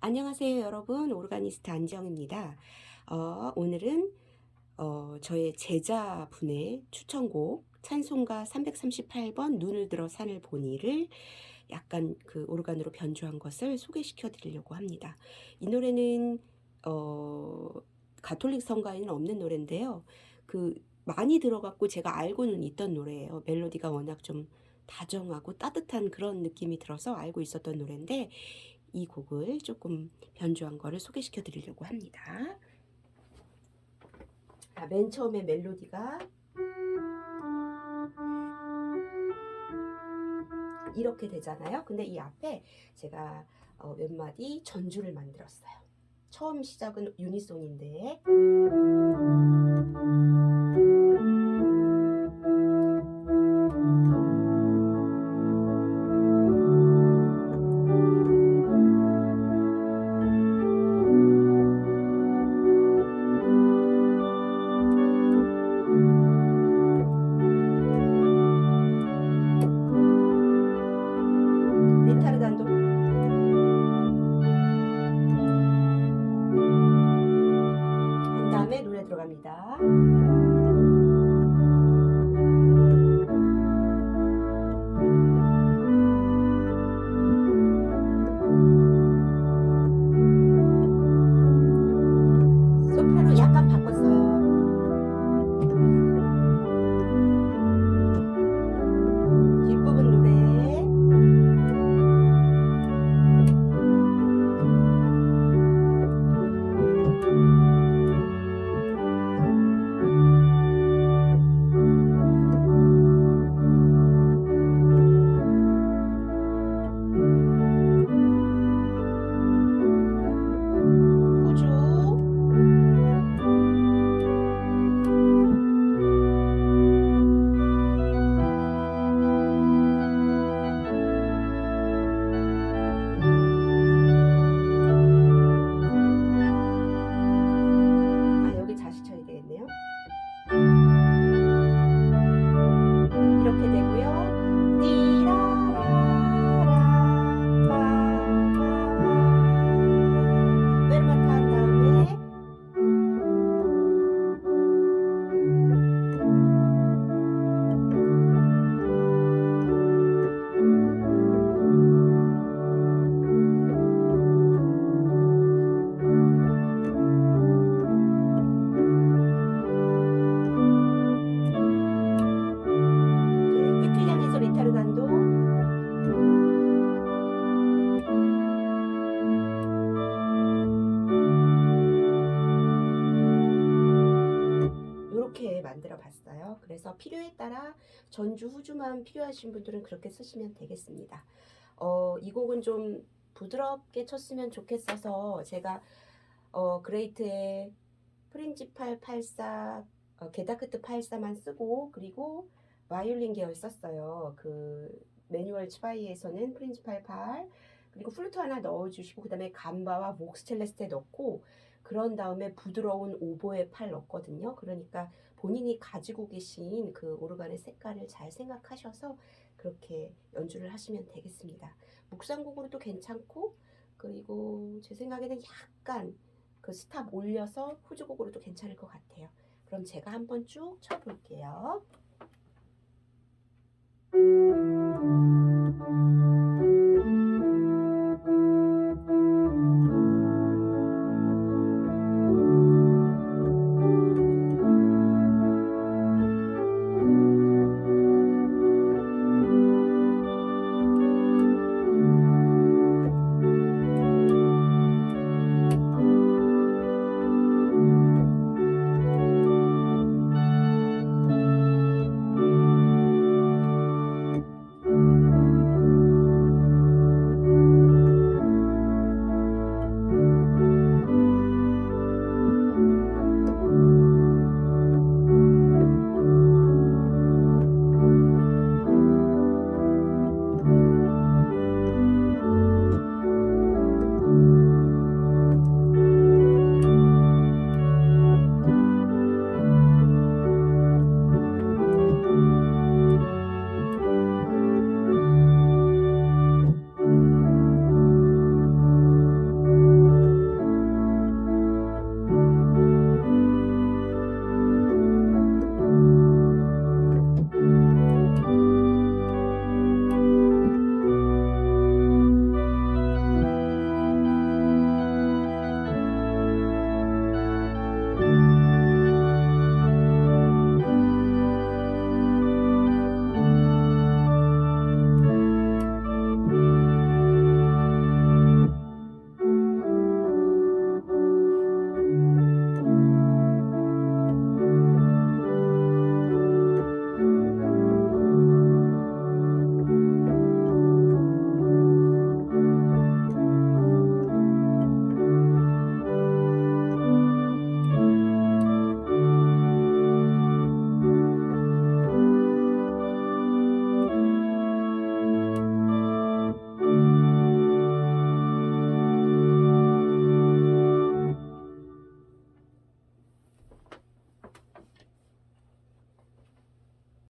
안녕하세요, 여러분. 오르가니스트 안지영입니다. 어, 오늘은 어, 저의 제자분의 추천곡 찬송가 338번 눈을 들어 산을 보니를 약간 그 오르간으로 변주한 것을 소개시켜 드리려고 합니다. 이 노래는 어, 가톨릭 성가에는 없는 노래인데요. 그 많이 들어갔고 제가 알고는 있던 노래예요. 멜로디가 워낙 좀 다정하고 따뜻한 그런 느낌이 들어서 알고 있었던 노래인데 이 곡을 조금 변주한 거를 소개시켜 드리려고 합니다. 아, 맨 처음에 멜로디가 이렇게 되잖아요. 근데 이 앞에 제가 어, 몇 마디 전주를 만들었어요. 처음 시작은 유니송인데 들어갑니다. 만들어 봤어요. 그래서 필요에 따라 전주 후주만 필요하신 분들은 그렇게 쓰시면 되겠습니다. 어, 이 곡은 좀 부드럽게 쳤으면 좋겠어서 제가 어, 그레이트의 프린지팔 84, 어, 게다크트 84만 쓰고 그리고 바이올린 계열 썼어요. 그 매뉴얼 치바이에서는 프린지팔 8 그리고 플루트 하나 넣어주시고 그 다음에 감바와 목스첼레스테 넣고 그런 다음에 부드러운 오보에 팔 넣었거든요. 그러니까 본인이 가지고 계신 그 오르간의 색깔을 잘 생각하셔서 그렇게 연주를 하시면 되겠습니다. 묵상곡으로도 괜찮고 그리고 제 생각에는 약간 그 스탑 올려서 후주곡으로도 괜찮을 것 같아요. 그럼 제가 한번 쭉 쳐볼게요.